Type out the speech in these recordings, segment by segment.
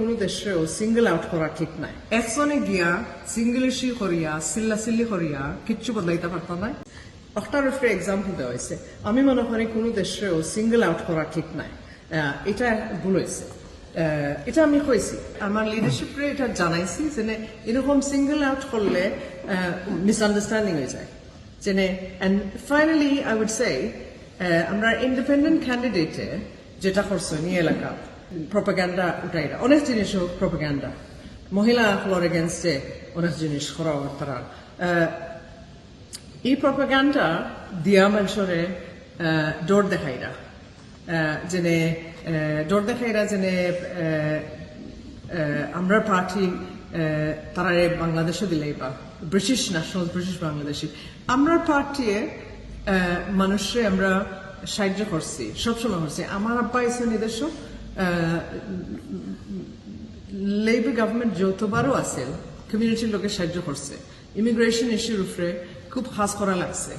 কোনো দেশেও single out করা ঠিক নাই। একজনে গিয়া সিঙ্গেলিশি করিয়া, সিল্লা সিল্লি করিয়া কিচ্ছু বদলাইতে পারত না একটার উপরে এক্সাম্পল দেওয়া হয়েছে আমি মনে করি কোনো দেশেও সিঙ্গেল আউট করা ঠিক নাই। এটা ভুল হয়েছে এটা আমি কইছি। আমার লিডারশিপে এটা জানাইছি যে এরকম সিঙ্গেল আউট করলে মিসআন্ডারস্ট্যান্ডিং হয়ে যায়। And finally I would say আমরা ইন্ডিপেন্ডেন্ট ক্যান্ডিডেটে যেটা করছে, নিয়ে এলাকা। প্রপাগ্যান্ডা উঠাইরা অনেক জিনিসও প্রপাগ্যান্ডা মহিলা হলোর এগেনস্টে অনেক জিনিস করা তারা এই প্রপাগ্যান্ডা দিয়া মানুষরে ডোর দেখাইরা যেনে ডর দেখাইরা যেনে আমরা পার্টি তারা বাংলাদেশে দিলেই বা ব্রিটিশ ন্যাশনাল ব্রিটিশ বাংলাদেশি। আমরা পার্টি মানুষে আমরা সাহায্য করছি, সবসময় করছি। আমার আব্বা এসে নিজস্ব লেবার গভর্নমেন্ট যতবারও আছে। কমিউনিটির লোকের সাহায্য করছে। ইমিগ্রেশন ইস্যুর উপরে খুব খাস করা লাগছে।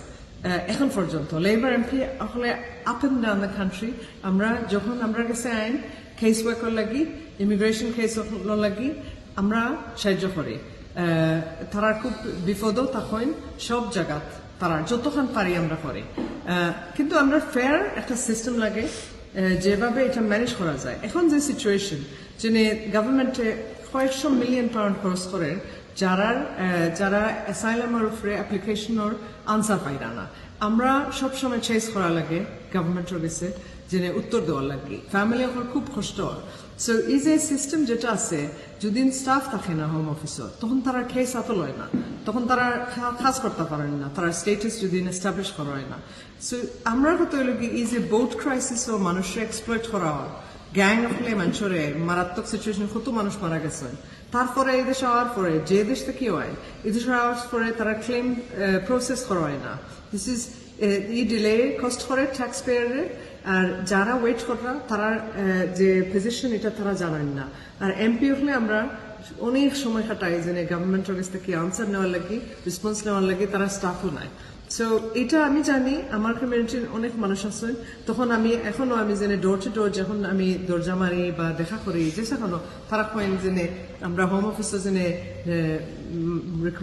এখন পর্যন্ত লেবার এমপি আসলে up and down the country আমরা যখন আমরা কাছে আইন কেস ওয়ার্কার লাগি ইমিগ্রেশন কেস লাগি আমরা সাহায্য করি। তারা খুব বিপদও তখন সব জায়গাত তারা যতক্ষণ পারি আমরা করি। কিন্তু আমরা ফেয়ার একটা সিস্টেম লাগে। যেভাবে এটা ম্যানেজ করা যায়। এখন যে সিচুয়েশন যিনি গভর্নমেন্টে কয়েকশো মিলিয়ন পাউন্ড খরচ করেন যারা যারা অ্যাসাইলামের উপরে অ্যাপ্লিকেশনের আনসার পাইরা না আমরা সবসময় চেস করা লাগে গভর্নমেন্টের কাছে। যে উত্তর দেওয়ার লাগে ফ্যামিলি এখন খুব কষ্ট সো এই যে সিস্টেম যেটা আছে যদি স্টাফ থাকে না হোম অফিসে তখন তারা কেস এত লয় না। তখন তারা কাজ করতে পারেন না। তারা স্টেটাস যদি এস্টাবলিশ করা হয় না। সো আমরা কত হলো কি এই যে বোট ক্রাইসিস ও মানুষের এক্সপ্লয়েট করা হয়। গ্যাং হলে মানুষের মারাত্মক সিচুয়েশন কত মানুষ মারা গেছে। তারপরে এই দেশে হওয়ার পরে, যে দেশ থেকে হয় এই দেশে হওয়ার পরে তারা ক্লেম প্রসেস করা হয় না। দিস ইজ ই ডিলে কষ্ট করে ট্যাক্স পেয়ারের আর যারা ওয়েট করা তারা যে পজিশন এটা তারা জানেন না। আর এমপি হলে আমরা অনেক সময় কাটাই যে গভর্নমেন্টের কাছ থেকে আনসার নেওয়ার লাগে রেসপন্স নেওয়ার লাগে, তারা স্টাফও নাই। সো এটা আমি জানি, আমার কমিউনিটির অনেক মানুষ আছেন। তখন আমি, এখনও আমি জেনে ডোর টু ডোর যখন আমি দরজা মারি বা দেখা করি, যে সেখানে তারা কয়েন জেনে আমরা হোম অফিসে জেনে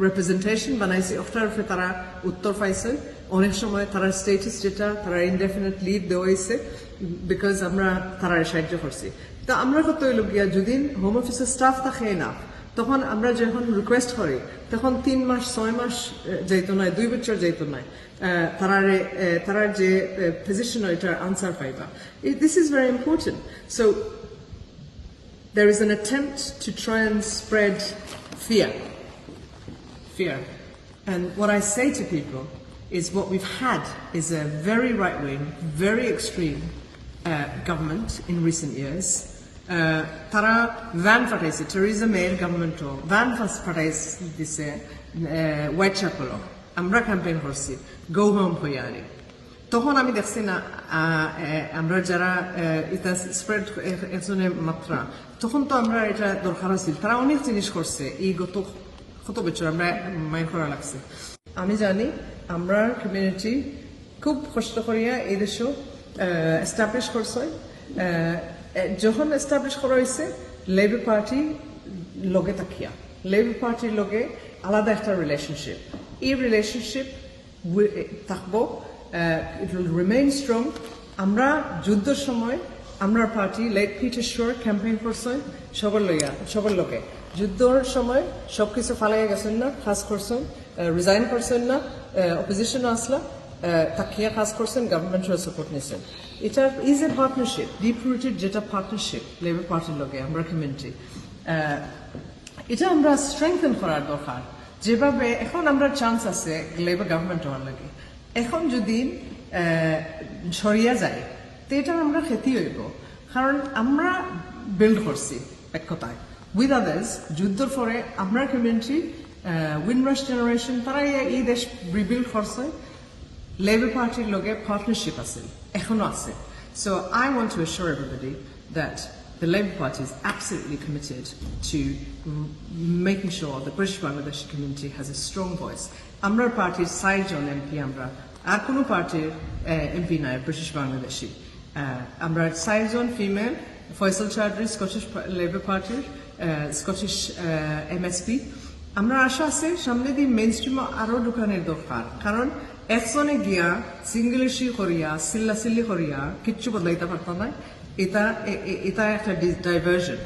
রিপ্রেজেন্টেশন বানাইছি। উপরে তারা উত্তর পাইছেন অনেক সময় তারা স্টেটাস যেটা, তারা ইনডেফিনেট লিভ দেওয়া হয়েছে বিকজ আমরা তারা সাহায্য করছি। তা আমরা কত গিয়া যদি হোম অফিসের স্টাফ থাকে না তখন আমরা যখন রিকোয়েস্ট করি তখন তিন মাস ছয় মাস আহ, যাইতো নয় দুই বছর যাইতো নয় তারার তারার যে পজিশন এটার আনসার পাইবা this is very important so there is an attempt to try and spread fear. Fear. And what I say to people is what we've had is a very right wing, very extreme uh, government in recent years. Uh, তারা van পাঠাইছে Teresa মেয়ের গভর্নমেন্টও van পাঠাইছে দিছে white chapel আমরা campaign করছি go home তখন আমি দেখছি না আমরা যারা এটা স্প্রেড একজনের মাত্রা তখন তো আমরা এটা দরকার আছিল। তারা অনেক জিনিস করছে এই গত কত বছর আমরা মাইন্ড করা লাগছে। আমি জানি আমরা কমিউনিটি খুব কষ্ট করিয়া এই দেশও এস্টাবলিশ করছে যখন এস্টাবলিশ করা হয়েছে লেবার পার্টি লগে তাকিয়া। লেবার পার্টির লগে আলাদা একটা রিলেশনশিপ এই রিলেশনশিপ থাকব ইট উইল রিমেইন স্ট্রং আমরা যুদ্ধের সময় আমরা পার্টি লেট শোর ক্যাম্পেইন করছে, সবার লইয়া, সবার লোকে যুদ্ধর সময় সবকিছু ফালাইয়া গেছেন না, কাজ করছেন রিজাইন করছেন না অপোজিশন আসলা। তাকিয়া কাজ করছেন গভর্নমেন্টের সাপোর্ট নিয়েছেন এটা is a partnership deep rooted যেটা পার্টনারশিপ লেবার পার্টির লোকে আমরা কমিউনিটি এটা আমরা স্ট্রেংথেন করার দরকার। যেভাবে এখন আমরা চান্স আছে লেবার গভর্নমেন্ট হওয়ার লাগে। এখন যদি সরিয়া যায়, তো এটা আমরা ক্ষতি হইব। কারণ আমরা বিল্ড করছি এক কথায় উইথ আদার্স যুদ্ধর পরে আমরা কমিউনিটি উইনরাস জেনারেশন তারা এই দেশ রিবিল্ড করছে। লেবার পার্টির লগে পার্টনারশিপ আছে, এখনও আছে। So I want to assure everybody that the Labour Party is absolutely committed to making sure the British Bangladeshi community has a strong voice. আমরা পার্টির সাইজন এমপি আমরা আর কোনো পার্টির এমপি নাই ব্রিটিশ বাংলাদেশি আমরা সাইজন female Faisal Chowdhury Scottish Labour পার্টির Scottish MSP আমরা আশা আছে, সামনে দিয়ে মেন স্ট্রিম আরও দোকানের দরকার। কারণ একজনে গিয়া সিঙ্গলিশি করিয়া সিল্লা সিল্লি করিয়া, কিচ্ছু বদলাইতে পারত না এটা এটা একটা ডাইভার্সন